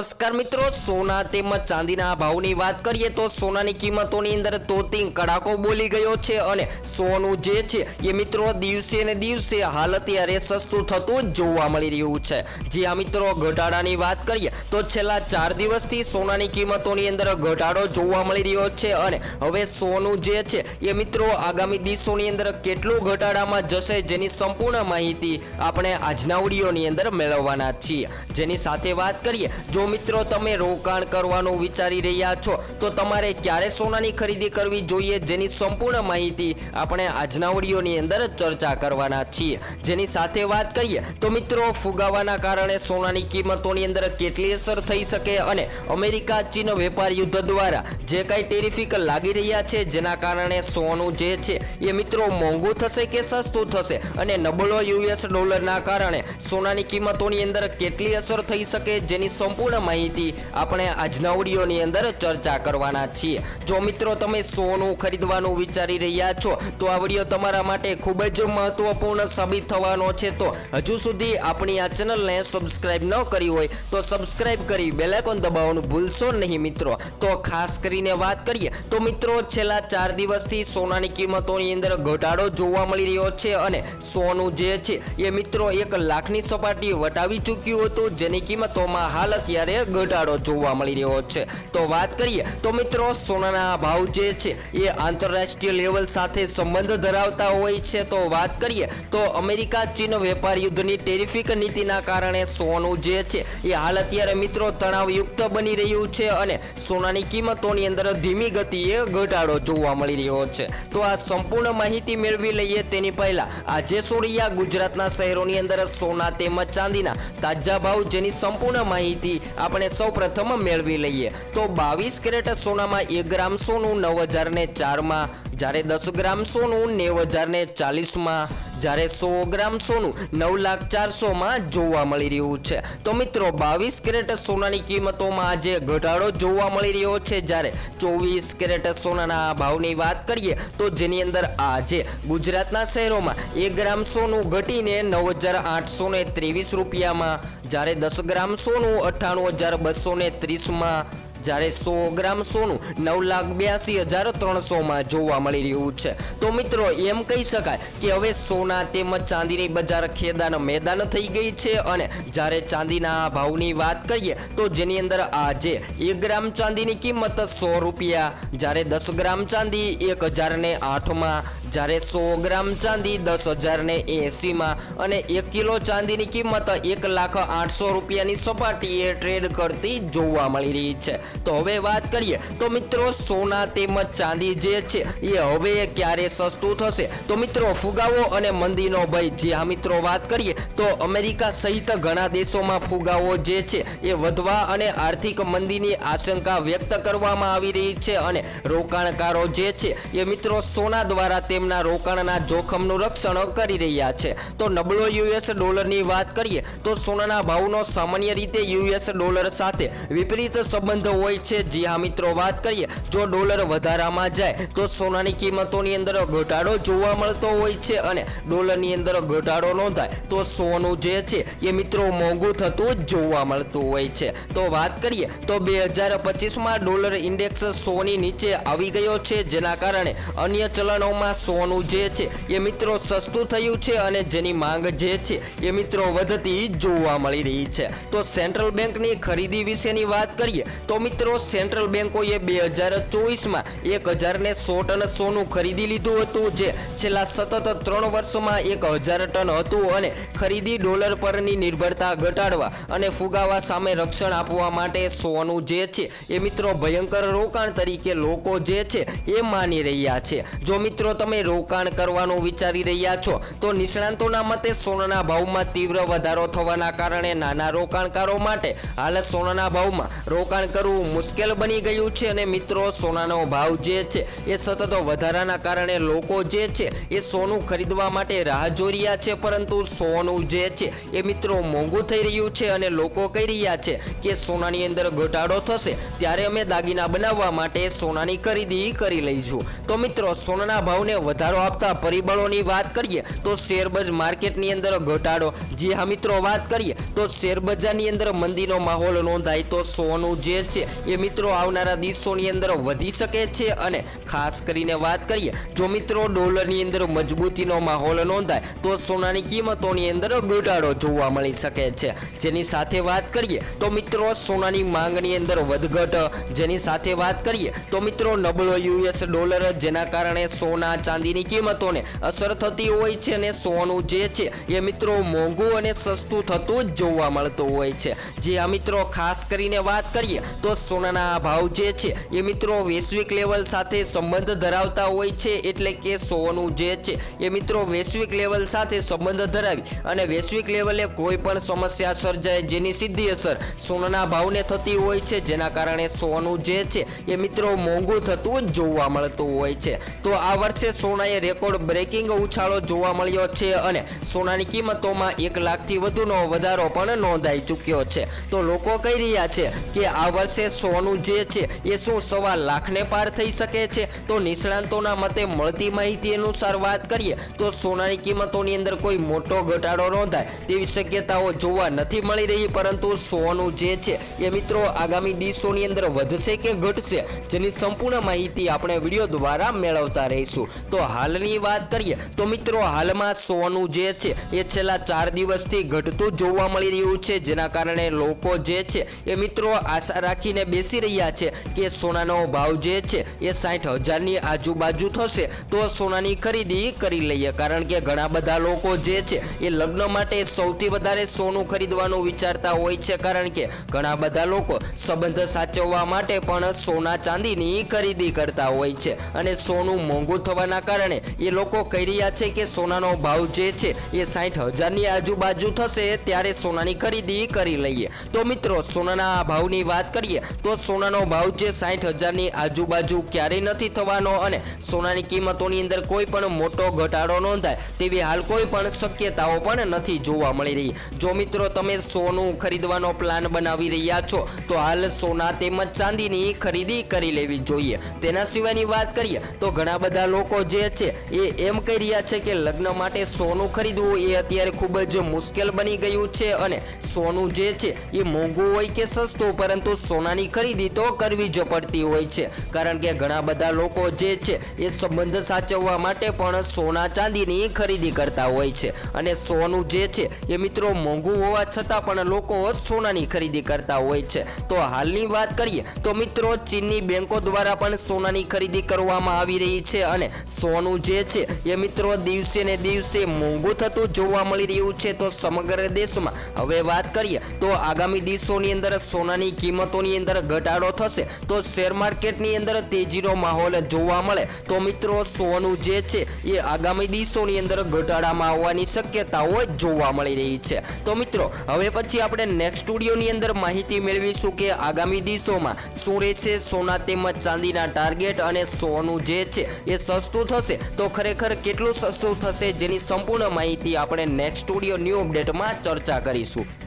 નમસ્કાર મિત્રો, સોના તેમજ ચાંદીના ભાવની વાત કરીએ તો સોનાની કિંમતોની અંદર તોતિંગ કડાકો બોલી ગયો છે અને સોનું જે છે એ મિત્રો દિવસે ને દિવસે હાલ અત્યારે સસ્તું થતું જોવા મળી રહ્યું છે. જે આ મિત્રો, ઘટાડાની વાત કરીએ તો છેલ્લા ચાર દિવસથી સોનાની કિંમતોની અંદર ઘટાડો જોવા મળી રહ્યો છે અને હવે સોનું જે છે એ મિત્રો આગામી દિવસોની અંદર કેટલું ઘટાડામાં જશે જેની સંપૂર્ણ માહિતી આપણે આજના વિડીયોની અંદર મેળવવાના છીએ. જેની સાથે વાત કરીએ, જો મિત્રો, તમે રોકાણ કરવાનું વિચારી રહ્યા છો, તો તમારે ક્યારે સોનાની ખરીદી કરવી જોઈએ જેની સંપૂર્ણ માહિતી આપણે આજના ઓડિયોની અંદર ચર્ચા કરવાના છીએ. જેની સાથે વાત કરીએ, તો મિત્રો, ફુગાવાના કારણે સોનાની કિંમતોની અંદર કેટલી અસર થઈ શકે અને અમેરિકા ચીન વેપાર યુદ્ધ દ્વારા જે કાંઈ ટેરિફિક લાગી રહ્યા છે, જેના કારણે સોનું જે છે એ મિત્રો મોંઘું થશે કે સસ્તું થશે અને નબળો યુએસ ડોલરના કારણે સોનાની કિંમતોની અંદર કેટલી અસર થઈ શકે જેની સંપૂર્ણ માહિતી આપણે આજના ઓડિયોની અંદર ચર્ચા કરવાના છીએ. જો મિત્રો તમે સોનું ખરીદવાનું વિચારી રહ્યા છો, તો આ વીડિયો તમારા માટે ખૂબ જ મહત્વપૂર્ણ સાબિત થવાનો છે. તો હજુ સુધી આપણી આ ચેનલને સબસ્ક્રાઇબ ન કરી હોય, તો સબસ્ક્રાઇબ કરી બેલાઇકોન દબાવવાનું ભૂલશો નહીં મિત્રો. તો ખાસ કરીને વાત કરીએ, તો મિત્રો છેલ્લા ચાર દિવસથી સોનાની કિંમતોની અંદર ઘટાડો જોવા મળી રહ્યો છે અને સોનું જે છે, એ મિત્રો એક લાખની સપાટી વટાવી ચૂક્યું હતું, જેની કિંમતોમાં હાલ અત્યારે ઘટાડો જોવા મળી રહ્યો છે. તો વાત કરીએ, તો મિત્રો સોનાના ભાવ જે છે એ આંતરરાષ્ટ્રીય લેવલ સાથે સંબંધ ધરાવતા હોય છે. તો વાત કરીએ, તો અમેરિકા ચીન વેપાર યુદ્ધની ટેરિફિક નીતિના કારણે સોનું જે છે એ હાલ અત્યારે મિત્રો તણાવયુક્ત બની રહ્યું છે અને સોનાની કિંમતોની અંદર ધીમી ગતિએ ઘટાડો જોવા મળી રહ્યો છે. તો આ સંપૂર્ણ માહિતી મેળવી લઈએ તેની પહેલા, આજે સોડિયા ગુજરાતના શહેરોની અંદર સોના તેમજ ચાંદીના તાજા ભાવ જેની સંપૂર્ણ માહિતી આપણે સૌપ્રથમ મેળવી લઈએ. તો બાવીસ કેરેટ સોનામાં એક ગ્રામ સોનું, નવ હજાર ને ચારમાં જ્યારે દસ ગ્રામ સોનું, નેવ હજાર ને ચાલીસમાં જ્યારે સો ગ્રામ સોનું, નવ લાખ ચારસોમાં જોવા મળી રહ્યું છે. તો મિત્રો, બાવીસ કેરેટ સોનાની કિંમતોમાં આજે ઘટાડો જોવા મળી રહ્યો છે. જ્યારે ચોવીસ કેરેટ સોનાના ભાવની વાત કરીએ, તો જેની અંદર આજે ગુજરાતના શહેરોમાં એક ગ્રામ સોનું ઘટીને નવ હજાર આઠસો ત્રેવીસ રૂપિયામાં, જ્યારે દસ ગ્રામ સોનું અઠ્ઠાણું હજાર બસો ને ત્રીસમાં જ્યારે સો ગ્રામ સોનું નવ લાખ બ્યાસી હજાર ત્રણસોમાં જોવા મળી રહ્યું છે. તો મિત્રો, એમ કહી શકાય કે હવે સોના તેમજ ચાંદીની બજાર ખેદાન મેદાન થઈ ગઈ છે અને જ્યારે ચાંદીના ભાવની વાત કરીએ, તો જેની અંદર આજે એક ગ્રામ ચાંદીની કિંમત સો રૂપિયા, જ્યારે દસ ગ્રામ ચાંદી એક હજારને આઠમાં, જ્યારે સો ગ્રામ ચાંદી દસ હજારને એંસીમાં અને એક કિલો ચાંદીની કિંમત એક લાખ આઠસો રૂપિયાની સપાટીએ ટ્રેડ કરતી જોવા મળી રહી છે. તો હવે વાત કરીએ. તો મિત્રો, સોના તેમજ ચાંદી જે છે, એ હવે ક્યારે સસ્તું થશે? તો મિત્રો, ફુગાવો અને મંદીનો ભય. જે હા મિત્રો, વાત કરીએ, તો અમેરિકા સહિત ઘણા દેશોમાં ફુગાવો જે છે, એ વધવા અને આર્થિક મંદીની આશંકા વ્યક્ત કરવામાં આવી રહી છે અને રોકાણકારો જે છે, એ મિત્રો, સોના દ્વારા તેમના રોકાણના જોખમનું રક્ષણ કરી રહ્યા છે. તો નબળો યુએસ ડોલરની વાત કરીએ, તો સોનાના ભાવનો સામાન્ય રીતે યુએસ ડોલર સાથે વિપરીત સંબંધ હોય છે. જી હા મિત્રો, વાત કરીએ. જો ડોલર વધારામાં જાય, તો સોનાની કિંમતોની અંદર ઘટાડો જોવા મળતો હોય છે અને ડોલરની અંદર ઘટાડો નોંધાય તો સોનું જે છે એ મિત્રો મોંઘું થતું જોવા મળતું હોય છે. તો વાત કરીએ, તો બે હજાર પચીસમાં ડોલર ઇન્ડેક્સ સોની નીચે આવી ગયો છે, જેના કારણે અન્ય ચલણોમાં સોનું જે છે એ મિત્રો સસ્તું થયું છે અને જેની માંગ જે છે એ મિત્રો વધતી જોવા મળી રહી છે. તો સેન્ટ્રલ બેંકની ખરીદી વિશેની વાત કરીએ, તો મિત્રો સેન્ટ્રલ બેન્કોએ બે હજાર ચોવીસમાં એક હજારને સો ટન સોનું ખરીદી લીધું હતું, જે છેલ્લા સતત ત્રણ વર્ષમાં એક હજાર ટન હતું અને ખરીદી ડોલર પરની નિર્ભરતા ઘટાડવા અને ફુગાવા સામે રક્ષણ આપવા માટે સોનું જે છે એ મિત્રો ભયંકર રોકાણ તરીકે લોકો જે છે એ માની રહ્યા છે. જો મિત્રો તમે રોકાણ કરવાનું વિચારી રહ્યા છો, તો નિષ્ણાંતોના મતે સોનાના ભાવમાં તીવ્ર વધારો થવાના કારણે નાના રોકાણકારો માટે હાલ સોનાના ભાવમાં રોકાણ કરવું મુશ્કેલ બની ગયું છે અને મિત્રો, સોનાનો ભાવ જે છે એ સતત વધારાના કારણે લોકો જે છે એ સોનું ખરીદવા માટે રાહ જોઈ રહ્યા છે, પરંતુ સોનું જે છે એ મિત્રો મોંઘું થઈ રહ્યું છે અને લોકો કહી રહ્યા છે કે સોનાની અંદર ઘટાડો થશે, ત્યારે અમે દાગીના બનાવવા માટે સોનાની ખરીદી કરી લઈશું. તો મિત્રો, સોનાના ભાવને વધારો આપતા પરિબળોની વાત કરીએ, તો શેરબજાર માર્કેટની અંદર ઘટાડો. જે હા મિત્રો, વાત કરીએ, તો શેરબજારની અંદર મંદીનો માહોલ નોંધાય તો સોનું જે છે એ મિત્રો આવનારા દિવસોની અંદર વધી શકે છે અને ખાસ કરીને વાત કરીએ, જો મિત્રો ડોલરની અંદર મજબૂતીનો માહોલ નોંધાય, તો સોનાની કિંમતોની અંદર ઘટાડો જોવા મળી શકે છે. જેની સાથે વાત કરીએ, તો મિત્રો સોનાની માંગની અંદર વધઘટ. જેની સાથે વાત કરીએ, તો મિત્રો નબળો યુએસ ડોલર, જેના કારણે સોના ચાંદીની કિંમતોને અસર થતી હોય છે અને સોનું જે છે, એ મિત્રો મોંઘું અને સસ્તું થતું જોવા મળતું હોય છે. જે આ મિત્રો ખાસ કરીને વાત કરીએ, તો સોનાના ભાવ જે છે, એ મિત્રો વૈશ્વિક લેવલ સાથે સંબંધ ધરાવતા હોય છે, એટલે કે સોનું જે છે, એ મિત્રો વૈશ્વિક લેવલ સાથે સંબંધ ધરાવી અને વૈશ્વિક લેવલે કોઈ પણ સમસ્યા સર્જાય જેની સીધી અસર સોનાના ભાવને થતી હોય છે, જેના કારણે સોનું જે છે, એ મિત્રો મોંઘું થતું જોવા મળતું હોય છે. તો આ વર્ષે સોનાએ રેકોર્ડ બ્રેકિંગ ઉછાળો જોવા મળ્યો છે અને સોનાની કિંમતોમાં એક લાખથી વધુનો વધારો પણ નોંધાઈ ચૂક્યો છે. તો લોકો કહી રહ્યા છે કે આ વર્ષે સોનું જે છે, એ શું સવા લાખને પાર થઈ શકે છે? તો નિષ્ણાંતોના મતે મળતી માહિતી અનુસાર વાત કરીએ, તો સોનાની કિંમતોની અંદર કોઈ મોટો ઘટાડો નોંધાય તેવી શક્યતાઓ જોવા નથી મળી રહી, પરંતુ સોનું જે છે, એ મિત્રો આગામી દિવસોની અંદર વધશે કે ઘટશે, જેની સંપૂર્ણ માહિતી આપણે વીડિયો દ્વારા મેળવતા રહીશું. તો હાલની વાત કરીએ, તો મિત્રો હાલમાં સોનું જે છે, એ છેલ્લા ચાર દિવસથી ઘટતું જોવા મળી રહ્યું છે, જેના કારણે લોકો જે છે, એ મિત્રો આશા રાખીને બેસી રહ્યા છે કે સોનાનો ભાવ જે છે એ સાઠ હજારની આજુબાજુ થશે તો સોનાની ખરીદી કરી લઈએ. કારણ કે ઘણા બધા લોકો જે છે એ લગ્ન માટે સૌથી વધારે સોનું ખરીદવાનું વિચારતા હોય છે. કારણ કે ઘણા બધા લોકો સંબંધ સાચવવા માટે પણ સોના ચાંદીની ખરીદી કરતા હોય છે અને સોનું મોંઘું થવાના કારણે એ લોકો કહી રહ્યા છે કે સોનાનો ભાવ જે છે એ સાઠ હજારની આજુબાજુ થશે ત્યારે સોનાની ખરીદી કરી લઈએ. તો મિત્રો, સોનાના ભાવની વાત કરીએ તો સોનાનો ભાવ જે સાઠ હજારની આજુબાજુ ક્યારેય નથી થવાનો અને સોનાની કિંમતોની અંદર કોઈ પણ મોટો ઘટાડો નોંધાય તેવી હાલ કોઈ પણ શક્યતાઓ પણ નથી જોવા મળી રહી. જો મિત્રો તમે સોનું ખરીદવાનો પ્લાન બનાવી રહ્યા છો, તો હાલ સોના તેમજ ચાંદીની ખરીદી કરી લેવી જોઈએ. તેના સિવાયની વાત કરીએ, તો ઘણા બધા લોકો જે છે એ એમ કહી રહ્યા છે કે લગ્ન માટે સોનું ખરીદવું એ અત્યારે ખૂબ જ મુશ્કેલ બની ગયું છે અને સોનું જે છે એ મોંઘું હોય કે સસ્તું, પરંતુ સોનાની ખરીદી તો કરવી જ પડતી હોય છે. કારણ કે ઘણા બધા લોકો જે છે, એ સંબંધ સાચવવા માટે પણ સોના ચાંદીની ખરીદી કરતા હોય છે. અને સોનું જે છે, એ મિત્રો મોંઘું હોવા છતાં પણ લોકો સોનાની ખરીદી કરતા હોય છે. તો હાલની વાત કરીએ, તો મિત્રો ચીનની બેંકો દ્વારા પણ સોનાની ખરીદી કરવામાં આવી રહી છે અને સોનું જે છે, એ મિત્રો દિવસે ને દિવસે મોંઘું થતું જોવા મળી રહ્યું છે. તો સમગ્ર દેશમાં હવે વાત કરીએ, તો આગામી દિવસોની અંદર સોનાની કિંમતોની અંદર ઘટાડો થશે તો શેર માર્કેટની અંદર તેજીનો માહોલ જોવા મળે. તો મિત્રો, સોનું જે છે એ આગામી દિવસોની અંદર ઘટાડામાં આવવાની શક્યતાઓ જોવા મળી રહી છે. તો મિત્રો, હવે પછી આપણે નેક્સ્ટ સ્ટુડિયોની અંદર માહિતી મેળવીશું કે આગામી દિવસોમાં શું રહેશે સોના તેમજ ચાંદીના ટાર્ગેટ અને સોનું જે છે એ સસ્તું થશે. તો ખરેખર કેટલું સસ્તું થશે જેની સંપૂર્ણ માહિતી આપણે નેક્સ્ટ સ્ટુડિયો ન્યૂ અપડેટમાં ચર્ચા કરીશું.